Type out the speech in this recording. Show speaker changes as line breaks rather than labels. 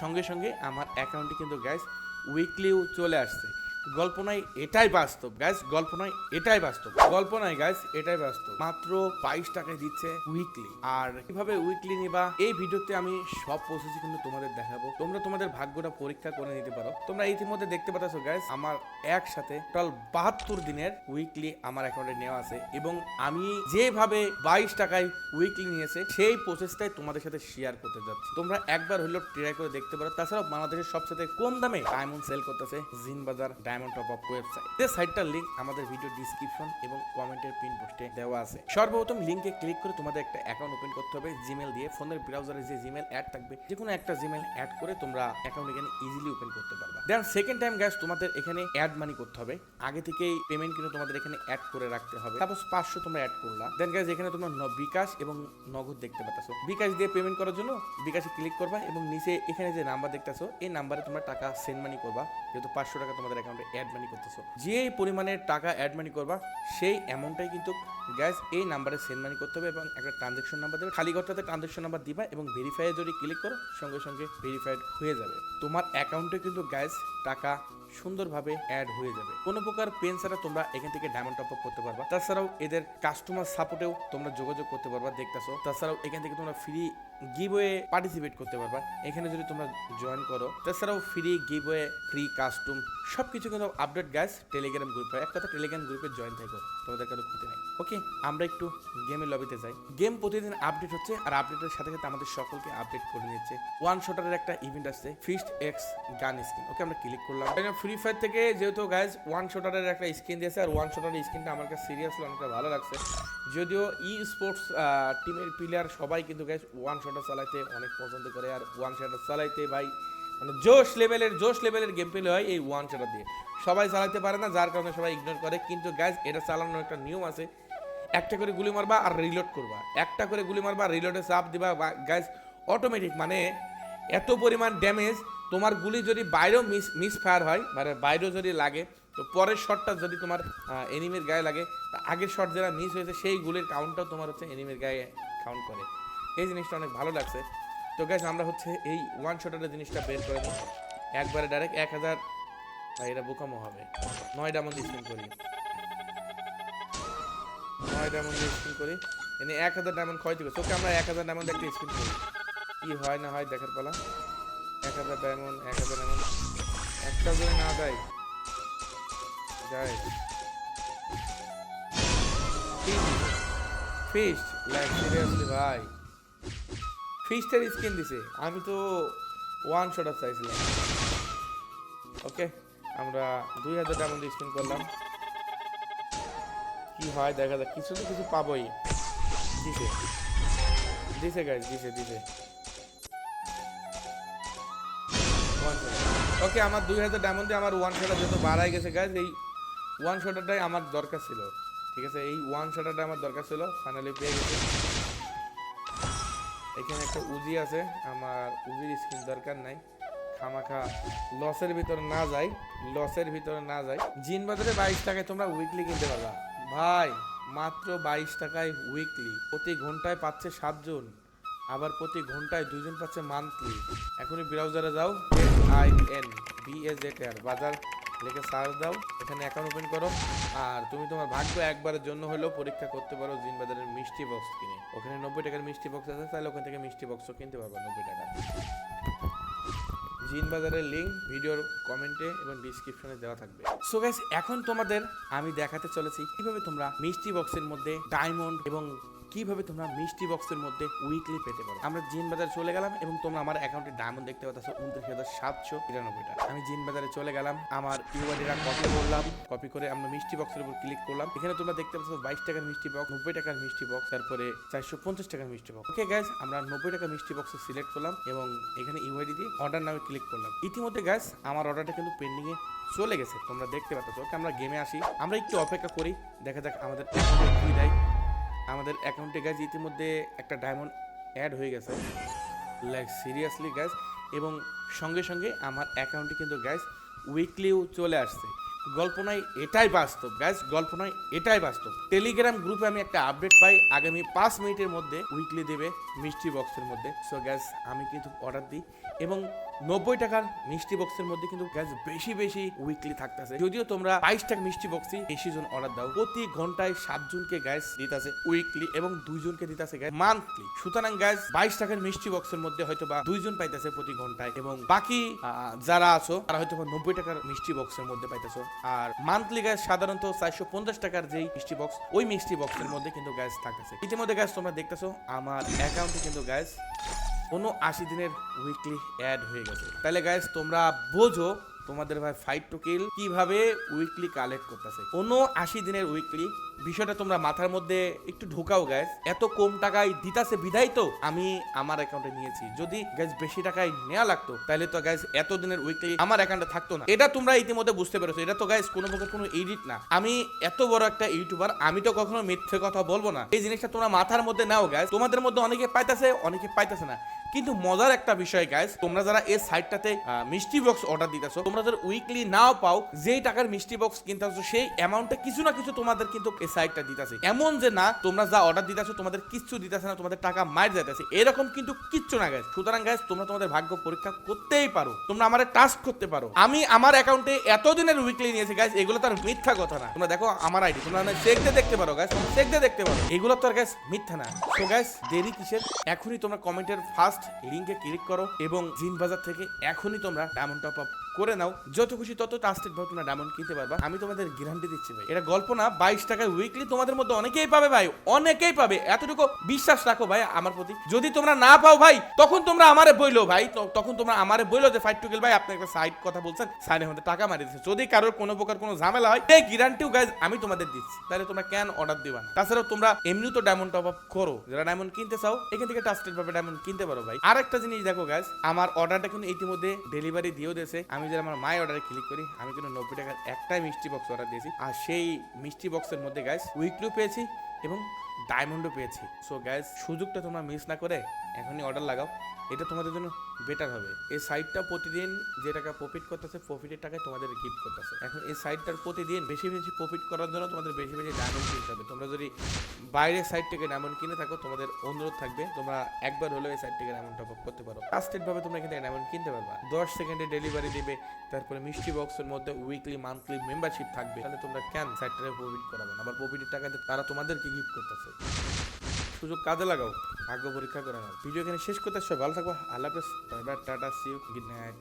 সঙ্গে সঙ্গে আমার অ্যাকাউন্টে কিন্তু গ্যাস উইকলিও চলে আসছে। গল্প নয়, এটাই বাস্তব গ্যাস গল্প নয়, এটাই বাস্তব, গল্প নয় গ্যাস এটাই বাস্তব। মাত্র বাইশ টাকায় দিচ্ছে উইকলি আর কীভাবে উইকলি নিবা, এই ভিডিওতে আমি সব প্রসেসই কিন্তু তোমাদের দেখাবো। তোমরা তোমাদের ভাগ্যটা পরীক্ষা করে নিতে পারো। তোমরা ইতিমধ্যে দেখতে পাচ্ছ গ্যাস আমার একসাথে টোটাল বাহাত্তর দিনের উইকলি আমার অ্যাকাউন্টে নেওয়া আছে। এবং আমি যেভাবে বাইশ টাকায় উইকলি নিয়েছে, সেই প্রসেসটাই তোমাদের সাথে শেয়ার করতে যাচ্ছি। তোমরা একবার হলেও ট্রাই করে দেখতে পারো। তাছাড়াও বাংলাদেশের সবচেয়ে কম দামে ডায়মন্ড সেল করতেছে জিন বাজার ডায়মন্ড টপ আপ ওয়েবসাইট এই সাইটটার লিংক আমাদের ভিডিও ডিসক্রিপশন এবং কমেন্টের পিন পোস্টে দেওয়া আছে। সর্বপ্রথম লিংকে ক্লিক করে তোমাদের একটা অ্যাকাউন্ট ওপেন করতে হবে জিমেল দিয়ে। ফোনের ব্রাউজারে যে জিমেল অ্যাড থাকবে যে কোনো একটা জিমেল অ্যাড করে তোমরা অ্যাকাউন্ট এখানে ইজিলি ওপেন করতে পারবা। দেন সেকেন্ড টাইম গ্যাস তোমাদের এখানে অ্যাড মানি করতে হবে। আগে থেকেই পেমেন্ট কিন্তু তোমাদের এখানে অ্যাড করে রাখতে হবে। সাপোজ পাঁচশো তোমরা অ্যাড করলা। দেন গ্যাস এখানে তোমরা বিকাশ এবং নগদ দেখতে পাচ্ছ বিকাশ দিয়ে পেমেন্ট করার জন্য বিকাশে ক্লিক করবা এবং নিচে এখানে যে নাম্বার দেখতেছো, এই নাম্বারে তোমরা টাকা সেন্ড মানি করবা। যেহেতু পাঁচশো টাকা তোমাদের অ্যাকাউন্টে অ্যাড মানি করতেছো। যে পরিমাণে টাকা অ্যাড মানি করবা, সেই অ্যামাউন্টটাই কিন্তু গ্যাস এই নাম্বারে সেন্ড মানি করতে হবে এবং একটা ট্রানজেকশন নাম্বার দেবে। খালি ঘরটাতে ট্রানজেকশন নাম্বার দিবা এবং ভেরিফাইয়ে যদি ক্লিক করো, সঙ্গে সঙ্গে ভেরিফাইড হয়ে যাবে। তোমার অ্যাকাউন্টে কিন্তু গ্যাস টাকা সুন্দরভাবে অ্যাড হয়ে যাবে। কোনো প্রকার পেন ছাড়া তোমরা এখান থেকে ডায়মন্ড টপ করতে পারবা। তাছাড়াও এদের কাস্টমার সাপোর্টেও তোমরা যোগাযোগ করতে পারবা, দেখতেছো। তাছাড়াও এখান থেকে তোমরা ফ্রি গিভওয়ে পার্টিসিপেট করতে পারবা। এখানে যদি তোমরা জয়েন করো, তাছাড়াও ফ্রি গিভওয়ে ফ্রি কাস্টম সব কিছু কিন্তু আপডেট গ্যাস টেলিগ্রাম গ্রুপে এক কথা টেলিগ্রাম গ্রুপে জয়েন থাকো, তোমাদের কারও ক্ষতি নেই। ওকে আমরা একটু গেমের লবিতে যাই। গেম প্রতিদিন আপডেট হচ্ছে আর আপডেটের সাথে সাথে আমাদের সকলকে আপডেট করে নিচ্ছে। ওয়ান শটারের একটা ইভেন্ট আসছে fist X gun skin okay আমরা ক্লিক করলাম। ফ্রি ফায়ার থেকে যেহেতু গাইজ ওয়ান শটারের একটা স্ক্রিন দিয়েছে আর ওয়ান শটারের স্ক্রিনটা আমার কাছে সিরিয়াসলি অনেকটা ভালো লাগছে। যদিও ই স্পোর্টস টিমের প্লেয়ার সবাই কিন্তু গাইজ ওয়ান শটার চালাইতে অনেক পছন্দ করে আর ওয়ান শটার চালাইতে ভাই মানে জোশ লেভেলের জোশ লেভেলের গেম প্লে হয় এই ওয়ান শটার দিয়ে। সবাই চালাতে পারে না, যার কারণে সবাই ইগনোর করে। কিন্তু গাইজ এটা চালানোর একটা নিয়ম আছে। একটা করে গুলি মারবা আর রিলোড করবা। একটা করে গুলি মারবা রিলোডে চাপ দিবা গাইজ অটোমেটিক মানে এত পরিমাণ ড্যামেজ তোমার গুলি যদি বাইরেও মিস মিস ফায়ার হয় মানে বাইরেও যদি লাগে, তো পরের শটটা যদি তোমার এনিমির গায়ে লাগে, তা আগের শট যারা মিস হয়েছে, সেই গুলির কাউন্টটাও তোমার হচ্ছে এনিমির গায়ে কাউন্ট করে। এই জিনিসটা অনেক ভালো লাগছে। তো গ্যাস আমরা হচ্ছে এই ওয়ান শটের জিনিসটা বের করে নিই। একবারে ডাইরেক্ট এক হাজার এটা বোকামো হবে। নয়টা মধ্যে স্পিন করি। নয় ডায়মন্ড স্পিন করি। এনে এক হাজার ডায়মন্ড ক্ষয় দিবে তোকে আমরা এক হাজার ডায়মন্ড একটা স্পিন করি। কি হয় না হয়, দেখার পালা। এক হাজার এক হাজার একটা না দেয় ফিস্ট লাইক ভাই। স্কিন দিছে। আমি তো ওয়ান শটার চাইছিলাম। ওকে আমরা দুই হাজার ডায়মন্ড স্পিন করলাম। কি হয়, দেখা যাক। কিছু তো কিছু পাবোই। দিছে। দিছে গাইজ দিছে দিছে। ওকে আমার দুই হাজার ডায়মন্ড দিয়ে আমার ওয়ান শটার যত বাড়াই গেছে গাইজ এই ওয়ান শটারটাই আমার দরকার ছিল। ঠিক আছে, এই ওয়ান শটারটা আমার দরকার ছিল ফাইনালি পেয়ে গেছে। এখানে একটা উজি আছে, আমার উজির স্কিন দরকার নাই। খামাখা লসের ভিতরে না যাই লসের ভিতরে না যাই। জিন বাজারে বাইশ টাকায় তোমরা উইকলি কিনতে পারবা। ভাই, মাত্র বাইশ টাকায় উইকলি প্রতি ঘন্টায় পাচ্ছে সাতজন আবার প্রতি ঘন্টায় দুজন পাচ্ছে মান্থলি এখনই ব্রাউজারে যাও I N B S Z বাজার লিখে সার্চ দাও, এখানে অ্যাকাউন্ট ওপেন করো। আর তুমি তোমার ভাগ্য একবারের জন্য হলেও পরীক্ষা করতে পারো জিন বাজারের মিষ্টি বক্স কিনে। ওখানে নব্বই টাকার মিষ্টি বক্স আছে, তাহলে ওখান থেকে মিষ্টি বক্সও কিনতে পারবা নব্বই টাকা। জিন বাজারের লিঙ্ক ভিডিওর কমেন্টে এবং ডিসক্রিপশনে দেওয়া থাকবে। সো গাইস এখন তোমাদের আমি দেখাতে চলেছি কীভাবে তোমরা মিষ্টি বক্সের মধ্যে ডায়মন্ড এবং কীভাবে তোমরা মিষ্টি বক্সের মধ্যে উইকলি পেতে পারো? আমরা জিন বাজারে চলে গেলাম এবং তোমরা আমার অ্যাকাউন্টে ডায়মন্ড দেখতে পাচ্ছ উনত্রিশ হাজার সাতশো তিরানব্বই টাকা আমি জিন বাজারে চলে গেলাম, আমার ইউআইডিটা কপি করলাম কপি করে আমরা মিষ্টি বক্সের উপর ক্লিক করলাম। এখানে তোমরা দেখতে পাচ্ছ বাইশ টাকার মিষ্টি বক্স নব্বই টাকার মিষ্টি বক্স তারপরে চারশো পঞ্চাশ টাকার মিষ্টি বক্স ওকে গ্যাস আমরা নব্বই টাকার মিষ্টি বক্স সিলেক্ট করলাম এবং এখানে ইউআইডি দিয়ে অর্ডার নামে ক্লিক করলাম। ইতিমধ্যে গ্যাস আমার অর্ডারটা কিন্তু পেন্ডিং এ চলে গেছে। তোমরা দেখতে পাচ্ছ ওকে আমরা গেমে আসি। আমরা একটু অপেক্ষা করি, দেখা যাক আমাদের দেয়। আমাদের অ্যাকাউন্টে গ্যাস ইতিমধ্যে একটা ডায়মন্ড অ্যাড হয়ে গেছে। লাইক সিরিয়াসলি গ্যাস এবং সঙ্গে সঙ্গে আমার অ্যাকাউন্টে কিন্তু গ্যাস উইকলিও চলে আসছে। গল্প নয় এটাই বাস্তব গ্যাস গল্প নয় এটাই বাস্তব। টেলিগ্রাম গ্রুপে আমি একটা আপডেট পাই, আগামী পাঁচ মিনিটের মধ্যে উইকলি দেবে মিষ্টি বক্সের মধ্যে। সো গ্যাস আমি কিন্তু অর্ডার দিই এবং নব্বই টাকার মিষ্টি বক্সের মধ্যে কিন্তু গ্যাস বেশি বেশি উইকলি থাকতেছে। যদিও তোমরা বাইশ টাকা মিষ্টি বক্সই বেশি জন অর্ডার দাও, প্রতি ঘন্টায় সাতজনকে গ্যাস দিতেছে উইকলি এবং দুইজনকে দিতেছে গ্যাস মান্থলি সুতরাং গ্যাস বাইশ টাকার মিষ্টি বক্সের মধ্যে হয়তো বা দুইজন পাইতেছে প্রতি ঘন্টায় এবং বাকি যারা আছো, তারা হয়তো বা নব্বই টাকার মিষ্টি বক্সের মধ্যে পাইতেছো। আর মান্থলি গ্যাস সাধারণত চারশো পঞ্চাশ টাকার যেই মিষ্টি বক্স ওই মিষ্টি বক্সের মধ্যে কিন্তু গ্যাস থাকতেছে। ইতিমধ্যে গ্যাস তোমরা দেখতেছো, আমার অ্যাকাউন্টে কিন্তু গ্যাস কোনো আশি দিনের উইকলি অ্যাড হয়ে গেছে। তাহলে গাইজ তোমরা বোঝো তোমাদের ভাই ফাইট টু কিল কীভাবে উইকলি কালেক্ট করতেছে? কোনো আশি দিনের উইকলি বিষয়টা তোমরা মাথার মধ্যে একটু ঢোকাও গ্যাস এত কম টাকায় দিতাছে বিধাই তো আমি আমার অ্যাকাউন্টে নিয়েছি। যদি গ্যাস বেশি টাকায় নেওয়া লাগতো, তাহলে তো গ্যাস এত দিনের উইকলি আমার অ্যাকাউন্টে থাকতো না। এটা তোমরা ইতিমধ্যে বুঝতে পেরেছ। এটা তো গ্যাস কোনো প্রকার কোনো এডিট না। আমি এত বড় একটা ইউটিউবার আমি তো কখনো মিথ্যে কথা বলব না। এই জিনিসটা তোমরা মাথার মধ্যে নাও গ্যাস তোমাদের মধ্যে অনেকে পাইতেছে অনেকে পাইতেছে না। কিন্তু মজার একটা বিষয় গাইস তোমরা যারা এই সাইটটাতে মিষ্টি বক্স অর্ডার দিতেছো, তোমরা যারা উইকলি নাও পাও, যেই টাকার মিষ্টি বক্স কিনতেছো সেই অ্যামাউন্টটা কিছু না কিছু তোমাদের কিন্তু এই সাইটটা দিতেছে। এমন যে না, তোমরা যা অর্ডার দিতেছো, তোমাদের কিচ্ছু দিতেছে না, তোমাদের টাকা মার যাইতেছে। এরকম কিন্তু কিচ্ছু না গাইস সুতরাং গাইস তোমরা তোমাদের ভাগ্য পরীক্ষা করতেই পারো। তোমরা আমার টাস্ক করতে পারো। আমি আমার অ্যাকাউন্টে এতদিনের উইকলি নিয়েছি গাইস এগুলো তার মিথ্যা কথা না। তোমরা দেখো, আমার আইডি তোমরা চেক দিয়ে দেখতে পারো গাইস চেক দিয়ে দেখতে পারো। এগুলো তো আর গাইস মিথ্যা না। তো গাইস দেরি কিসের? এখনই তোমরা কমেন্টের ফার্স্ট লিংকে ক্লিক করো এবং জিন বাজার থেকে এখনই তোমরা ডায়মন্ড টপ আপ করে নাও, যত খুশি তত ট্রাস্টেড ভাবে তোমরা ডায়মন্ড কিনতে পারবা। আমি তোমাদের গ্যারান্টি দিচ্ছি ভাই, এটা গল্প না, বাইশ টাকায় উইকলি তোমাদের মধ্যে অনেকেই পাবে ভাই, অনেকেই পাবে, এতটুকু বিশ্বাস রাখো ভাই আমার প্রতি। যদি তোমরা না পাও ভাই, তখন তোমরা আমারে বইলো ভাই তখন তোমরা আমারে বইলো যে ফাইট টু কিল ভাই, আপনি একটা সাইড কথা বলছেন সাইডের মধ্যে টাকা মারি দিচ্ছে যদি কারোর কোনো প্রকার কোনো ঝামেলা হয়, এই গ্যারান্টিও গাইজ আমি তোমাদের দিচ্ছি, তাহলে তোমরা কেন অর্ডার দিবা না। তাছাড়াও তোমরা এমনি তো ডায়মন্ড টপ আপ করো, যারা ডায়মন্ড কিনতে চাও, এখান থেকে ট্রাস্টেড ভাবে ডায়মন্ড কিনতে পারো ভাই। আর একটা জিনিস দেখো গাইজ আমার অর্ডারটা কিন্তু ইতিমধ্যে ডেলিভারি দিয়েও দিয়েছে, আমি যদি আমার মাই অর্ডারে ক্লিক করি, আমি কিন্তু নব্বই টাকার একটাই মিষ্টি বক্স অর্ডার দিয়েছি। আর সেই মিষ্টি বক্সের মধ্যে গাইস উইকলিও পেয়েছি এবং ডায়মন্ডও পেয়েছি। সো গ্যাস সুযোগটা তোমরা মিস না করে এখনই অর্ডার লাগাও। এটা তোমাদের জন্য বেটার হবে। এই সাইটটা প্রতিদিন যে টাকা প্রফিট করতেছে প্রফিটের টাকায় তোমাদের গিফট করতেছে। এখন এই সাইটটার প্রতিদিন বেশি বেশি প্রফিট করার জন্য তোমাদের বেশি বেশি ডায়মন্ড কিনতে হবে। তোমরা যদি বাইরের সাইট থেকে ডায়মন্ড কিনে থাকো, তোমাদের অনুরোধ থাকবে, তোমরা একবার হলেও এই সাইট থেকে ডায়মন্ড টপ আপ করতে পারো। ভাবে তোমরা এখানে ডায়মন্ড কিনতে পারবা। দশ সেকেন্ডে ডেলিভারি দিবে, তারপরে মিষ্টি বক্সের মধ্যে উইকলি মান্থলি মেম্বারশিপ থাকবে। তাহলে তোমরা কেন সাইটটারে প্রফিট করাবে না? আবার প্রফিটের টাকা দিয়ে তারা তোমাদেরকে গিফট করতেছে। সুযোগ কাজে লাগাও। ভাগ্য পরীক্ষা করে নাও ভিডিও এখানে শেষ করতে সব ভালো থাকব আল্লাহ হাফেজ। Tata see you good night